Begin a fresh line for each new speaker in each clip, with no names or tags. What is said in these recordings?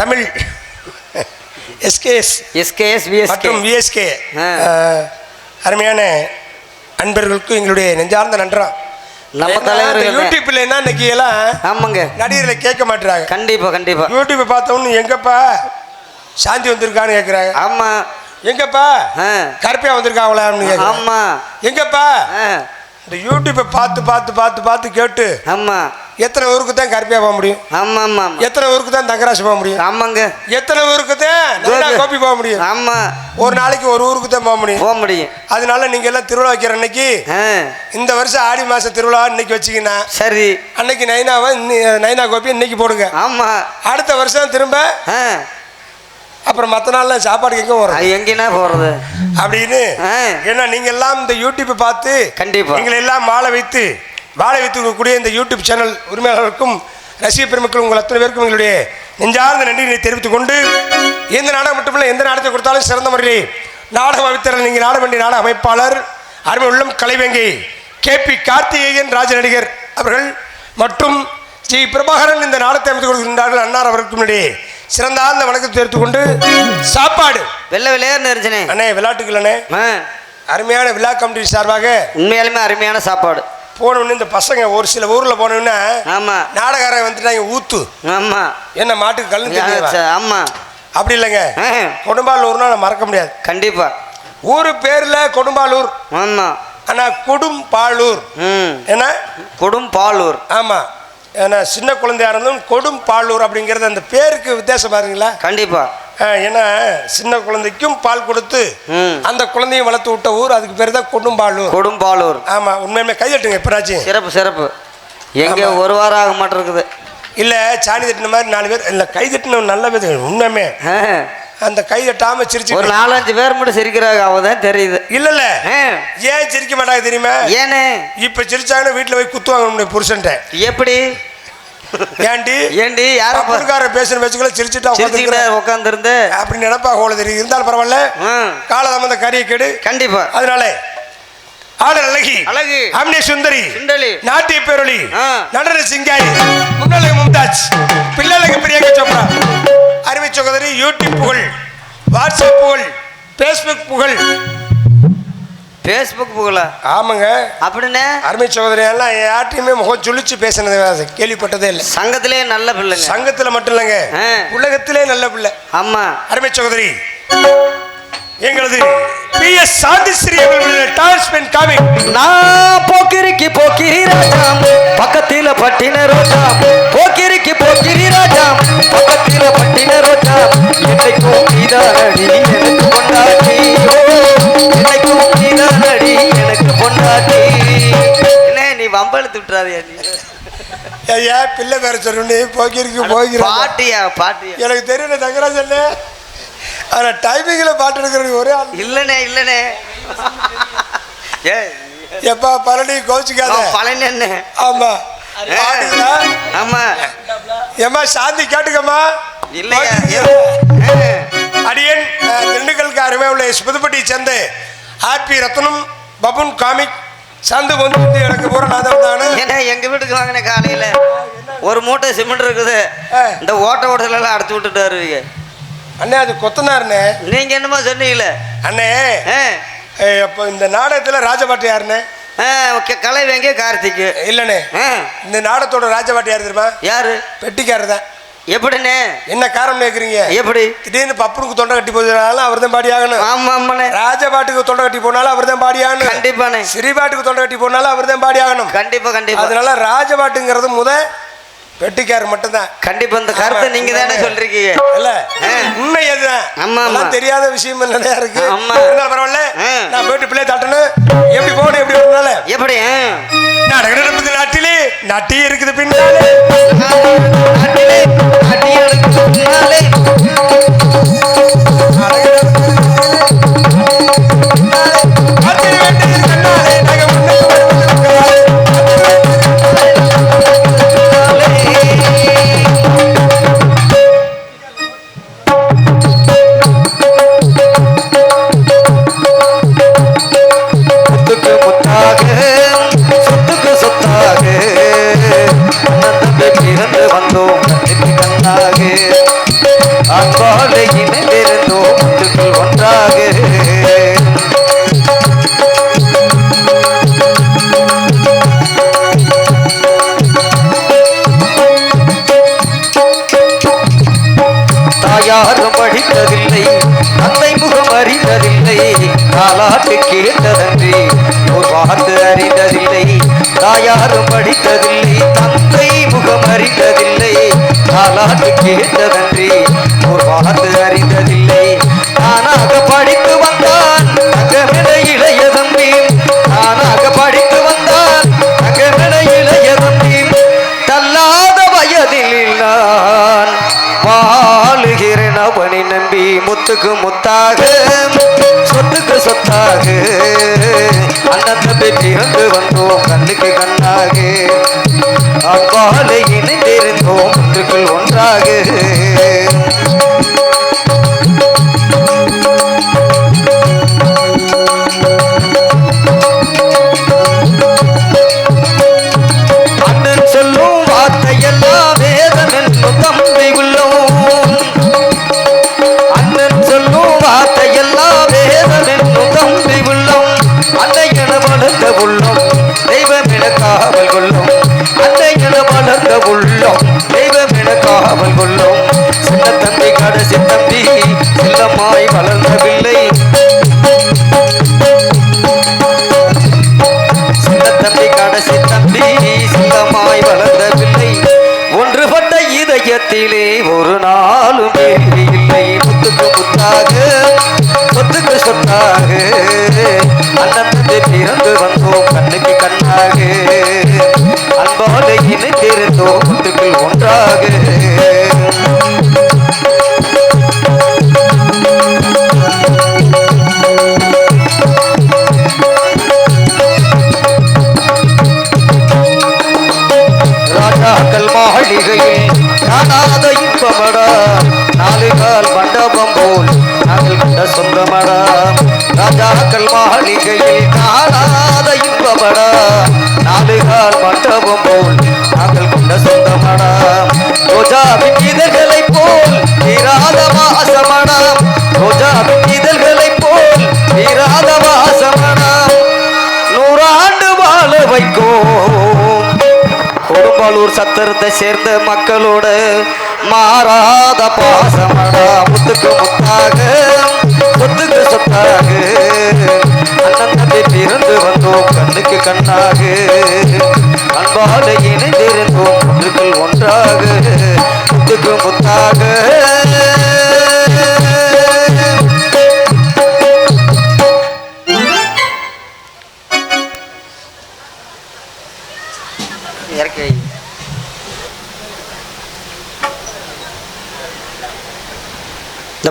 Tamil. SKS
SKS
மற்றும் VSK. அருமையான அன்பர்களுக்கு எங்களுடைய நெஞ்சார்ந்த நன்றம்
நம்ம தலைவர்கள் தான்.
யூடியூப்ல என்ன இன்னைக்கு எல்லாம்
ஆமாங்க.
நடிகர்களை கேட்க மாட்டுறாங்க.
கண்டிப்பா கண்டிப்பா.
யூடியூப்பை பார்த்தவொன்னு எங்கப்பா? சாந்தி வந்திருக்கான்னு கேட்குறாங்க
ஆமா.
எங்கப்பா. கருப்பியா வந்திருக்காங்களா? அப்படின்னு கேட்குறாங்க
ஆமா.
எங்கப்பா? இந்த யூடியூப்பை பார்த்து பார்த்து பார்த்து பார்த்து கேட்டு
ஆமா.
எத்தனை ஊருக்கு தான் கருப்பியா போக முடியும்?
ஆமா ஆமா.
எத்தனை ஊருக்கு தான் தங்கராசி போக முடியும்?
ஆமாங்க.
எத்தனை ஊருக்கு தான் நைனா கோபி போக முடியும்?
ஆமா.
ஒரு நாளைக்கு ஒரு ஊருக்கு தான் போக முடியும்.
போக முடியும்.
அதனால நீங்க எல்லாம் திருவிழா வைக்கிற அன்னைக்கு இந்த வருஷம் ஆடி மாச திருவிழா இன்னைக்கு வச்சுக்கினா
சரி.
அன்னைக்கு நைனாவை நைனா கோபி இன்னைக்கு போடுங்க.
ஆமா.
அடுத்த வருஷம் திரும்ப அப்புறம் மற்ற நாள்லாம் சாப்பாடுக்கு எங்க
அது எங்கேனா போறது?
அப்படின்னு ஏன்னா நீங்க எல்லாம் இந்த யூடியூப்பை பார்த்து
கண்டிப்பா.
எங்களை எல்லாம் வாழ வைத்து வாழ வைத்து கூடிய இந்த யூடியூப் சேனல் உரிமையாளர்களுக்கும் ரசிக பெருமக்கள் உங்கள் அத்தனை பேருக்கும் எங்களுடைய நெஞ்சார்ந்த நன்றியை தெரிவித்துக் கொண்டு எந்த நாடகம் மட்டுமில்லை எந்த நாடகத்தை கொடுத்தாலும் சிறந்த முறையிலே நாடகம் அமைத்தர் நீங்கள் நாட வேண்டிய நாடக அமைப்பாளர் அருமை உள்ளம் கலைவேங்கை கே பி கார்த்திகேயன் ராஜ நடிகர் அவர்கள் மற்றும் ஸ்ரீ பிரபாகரன் இந்த நாடகத்தை அமைத்துக் கொடுக்கின்றார்கள் அன்னார் அவர்களுக்கும் இடையே சிறந்தார்ந்த வணக்கத்தை தெரிவித்துக் கொண்டு சாப்பாடு.
வெள்ளை வெள்ளையார்னு இருந்துச்சுனே.
அண்ணே.
ஆ,
அருமையான விழா கமிட்டி சார்பாக
உண்மையாலுமே அருமையான சாப்பாடு.
போனோடனே இந்த பசங்க ஒரு சில ஊர்ல போனோடனே
ஆமா.
நாடகாரன் வந்துட்டாங்க ஊத்து.
ஆமா.
என்ன மாட்டுக்கு கல்லு தெரியுமா?
ச- ஆமா.
அப்படி இல்லைங்க. கொடும்பாலூர்னா மறக்க முடியாது.
கண்டிப்பா.
ஊரு பேர்ல கொடும்பாலூர்.
ஆமா.
ஆனா கொடும்பாலூர்.
ம்.
ஏன்னா?
கொடும் பாலூர்
ஆமா. ஏன்னா சின்ன குழந்தையா இருந்தும் கொடும்பாலூர் அப்படிங்கிறது அந்த பேருக்கு வித்தியாசம் பாருங்களா
கண்டிப்பா.
ஆ, ஏன்னா சின்ன குழந்தைக்கும் பால் கொடுத்து அந்த குழந்தையும் வளர்த்து விட்ட ஊர் அதுக்கு பேர் தான் கொடும்பாலூர்.
கொடும் பாலூர்
ஆமா உண்மையுமே கைதட்டுங்க எப்படாச்சும்
சிறப்பு சிறப்பு. எங்க ஒரு வாரம் ஆக மாட்டிருக்குது.
இல்ல சாணி தட்டின மாதிரி நாலு பேர் இல்ல கை தட்டின நல்ல பேர் உண்மையுமே அந்த கை தட்டாம சிரிச்சு
ஒரு நாலஞ்சு பேர் மட்டும் சிரிக்கிறாங்க அவதான் தெரியுது.
இல்ல இல்ல. ஏன் சிரிக்க மாட்டாங்க தெரியுமா?
ஏனே?
இப்ப சிரிச்சாங்கன்னா வீட்டுல போய் குத்துவாங்க புருஷன்ட்ட.
எப்படி?
ஏன்டி
ஏண்டி யார
அப்பனுக்கார பேசுற பேச்சுக்களை சிரிச்சுட்டா
சிரிச்சுக்கிட்ட உட்காந்துருந்து
அப்படி நினைப்பா ஹோல தெரியும் இருந்தாலும் பரவாயில்ல. காலதாம அந்த கறியை கெடு.
கண்டிப்பா.
அதனால ஆடல் அழகி
அழகு.
அம்னே சுந்தரி
சுண்டலி.
நாட்டிய பேரொளி. நடன சிங்காரி முன்னழகு மும்தாஜ் பிள்ளழகு பிரியங்கா சோப்ரா அருமை சகோதரி யூடியூப் புகழ் வாட்ஸ்அப் புகழ் ஃபேஸ்புக் புகழ்
ஃபேஸ்புக் புகழ
ஆமாங்க.
அப்படின்னே?
அருமை சகோதரி எல்லாம் யார்ட்டையுமே முகம் சுழிச்சு பேசினது கேள்விப்பட்டதே இல்லை.
சங்கத்திலே நல்ல பிள்ளைங்க.
சங்கத்துல மட்டும் இல்லைங்க. உலகத்திலே நல்ல பிள்ளை.
ஆமா.
அருமை சகோதரி எங்களது பி எஸ் சாந்திஸ்ரீ அவர்களுடைய டான்ஸ்மென்ட் காமிக்.
நான் போக்கிரிக்கு போக்கிரி ராஜாம் பக்கத்தில பட்டின ரோஜா போக்கிரிக்கு போக்கிரி ராஜாம் பக்கத்தில பட்டின ரோஜா என்னைக்கும் நீதானடி எனக்கு பொண்டாட்டி நீ வம்பெழுத்து விட்டுறாதியா நீ.
ஐயா பிள்ளை பேர சொல்லி போக்கிருக்கு போகிறேன்
பாட்டியா பாட்டியா?
எனக்கு தெரியல தங்கராஜ் அண்ணே. ஆனால் டைமிங்கில் பாட்டு எடுக்கிறது ஒரே ஆள்.
இல்லனே இல்லனே. ஏ
எப்பா பழனி கோச்சிக்காத
பழனி என்ன
ஆமா. சாந்தி கேட்டுக்கம்மா.
இல்லையா.
அடியன் திண்டுக்கலுக்கு அருமை உள்ள புதுப்பட்டி சேர்ந்து ஆர்பி ரத்னம் பபுன் காமிக் சந்து வந்து எனக்கு பூரா நான் தான்?
ஏன்னா எங்க வீட்டுக்கு வாங்கின காலையில ஒரு மூட்டை சிமெண்ட் இருக்குது. இந்த ஓட்ட ஓட்டத்துல எல்லாம் அடைச்சு விட்டுட்டாரு இவங்க.
அண்ணே அது கொத்தனாருண்ணே.
நீங்க என்னமோ சொன்னீங்களே.
அண்ணே அப்போ இந்த நாடகத்தில் ராஜபாட்டு யாருண்ணே
ஓகே கலை வெங்க கார்த்திக்
இல்லைண்ணே. இந்த நாடகத்தோட ராஜபாட்டு யார் தெரியுமா?
யாரு?
பெட்டிக்காரர் தான்.
எப்படிண்ணே?
என்ன காரணம் கேட்குறீங்க
எப்படி?
திடீர்னு பப்புனுக்கு தொண்டை கட்டி போனாலும் அவர் தான் பாடி ஆகணும்.
ஆமா ஆமாண்ணே.
ராஜபாட்டுக்கு தொண்டை கட்டி போனாலும் அவர் தான் பாடி ஆகணும்.
கண்டிப்பாண்ணே.
ஸ்ரீபாட்டுக்கு தொண்டை கட்டி போனாலும் அவர் தான் பாடி ஆகணும்.
கண்டிப்பா கண்டிப்பா.
அதனால ராஜபாட்டுங்கிறது முத பெட்டிக்காரர் மட்டும்தான்.
கண்டிப்பா இந்த கருத்தை நீங்க தானே சொல்றீங்க?
இல்ல. உண்மை அதுதான்
ஆமா, ஆமா.
தெரியாத விஷயம் நிறைய இருக்கு
ஆமா.
இருந்தாலும் பரவாயில்ல. நான் போயிட்டு பிள்ளை தட்டணும். எப்படி போகணும் எப்படி வரனால
எப்படி? ஆ?
நாடக நடப்பது நாட்டிலே நாட்டி இருக்குது பின்னாலே.
நாட்டிலே அடியாளுக்கு யாரும் படித்ததில்லை தந்தை முகம் அறிந்ததில்லை. தாலாட்டு கேட்டதன்றி ஒரு வார்த்தை அறிந்ததில்லை. நானாக படித்து வந்தான். தங்கமிட இளைய தம்பி நானாக படித்து வந்தான். தங்கமிட இளைய தம்பி தள்ளாத வயதில் நான் வாழுகிறேன். அவனை நம்பி முத்துக்கு முத்தாக சொத்துக்கு சொத்தாக. அண்ணன் தம்பி பிறந்து வந்தோம் கண்ணுக்கு கண்ணாக. அப்பாலை இணைந்திருந்தோம் ஒன்றுக்குள் ஒன்றாக. தம்பி கடைசி வளர்ந்தவில்லை. செல்லமாய் வளர்ந்த பிள்ளை சின்ன தம்பி கடைசி தம்பி சின்னமாய் வளர்ந்த பிள்ளை ஒன்றுபட்ட இதயத்திலே ஒரு நாளும் இல்லை. முத்துக்கு முத்தாக சொத்துக்கு சொத்தாக அண்ணன் தம்பி பிறந்து வந்தோம் கண்ணுக்கு கண்ணாக. அன்பால இணைந்திருந்தோம் முத்துக்குள் ஒன்றாக. சொந்தமடா. ராஜாக்கள் மாளிகையில் காணாத இன்பமடா. நாலு கால் மண்டபம் போல் நாங்கள் கொண்ட சொந்தமடா. ரோஜாவின் இதழ்களைப் போல் தீராத வாசமடா. ரோஜாவின் இதழ்களைப் போல் தீராத வாசமடா. நூறாண்டு வாழ வைக்கும். கொடும்பாலூர் சத்திரத்தை சேர்ந்த மக்களோட மாறாத பாசமடா. முத்துக்கு முத்தாக சொத்துக்கு சொத்தாக அண்ணன் தம்பி பிறந்து வந்தோம் கண்ணுக்கு கண்ணாக. அன்பால இணைந்திருந்தோம் ஒன்றுக்குள் ஒன்றாக முத்துக்கு முத்தாக.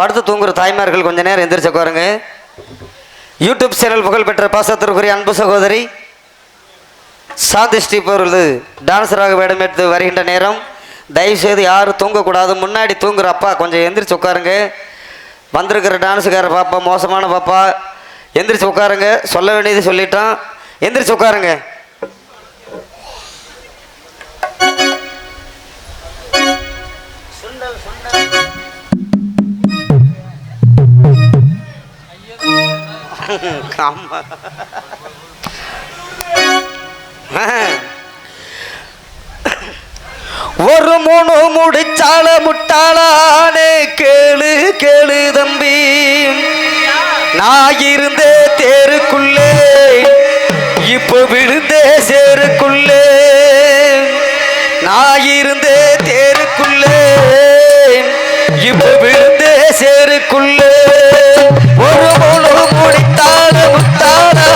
படுத்து தூங்குற தாய்மார்கள் கொஞ்ச நேரம் எந்திரிச்சு உட்காருங்க. யூடியூப் சேனல் புகழ்பெற்ற பாசத்திற்குரிய அன்பு சகோதரி சாந்தி ஸ்ரீப் அவர்களது டான்ஸராக வேடமேற்று வருகின்ற நேரம் தயவுசெய்து யாரும் தூங்கக்கூடாது. முன்னாடி தூங்குற அப்பா கொஞ்சம் எந்திரிச்சு உட்காருங்க. வந்திருக்கிற டான்ஸுக்கார பாப்பா மோசமான பாப்பா எந்திரிச்சு உட்காருங்க. சொல்ல வேண்டியது சொல்லிட்டான். எந்திரிச்சு உட்காருங்க. ஒரு மூணு முடிச்சால முட்டாளானே கேளு கேளு தம்பி. நான் இருந்தே தேருக்குள்ளே இப்போ விழுந்தே சேருக்குள்ளே. நான் இருந்தே தேருக்குள்ளே இப்போ விழுந்தே சேருக்குள்ளே. முத்தாரா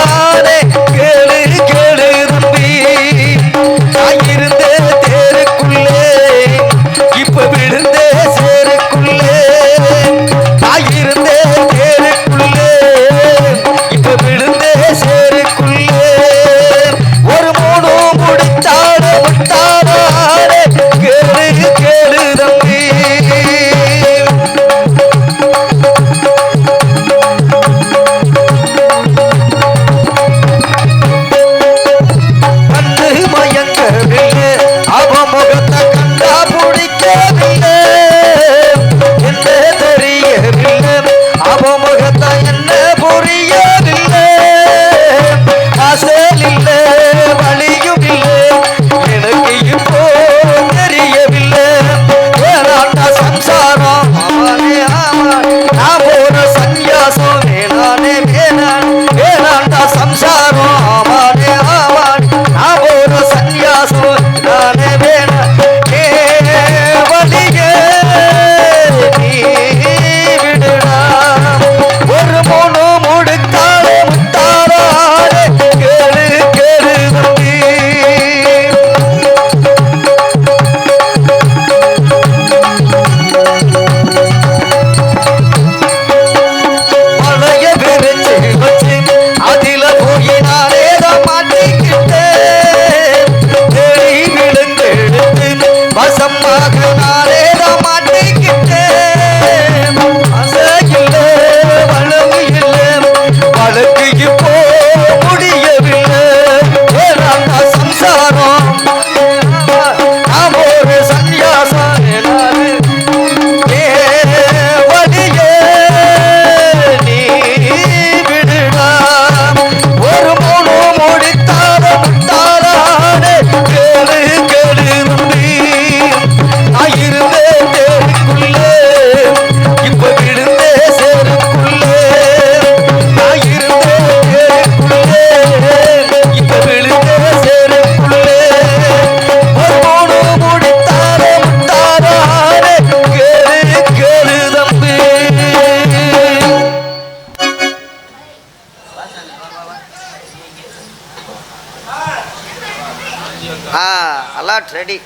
ஆ அலாட் ரெடி.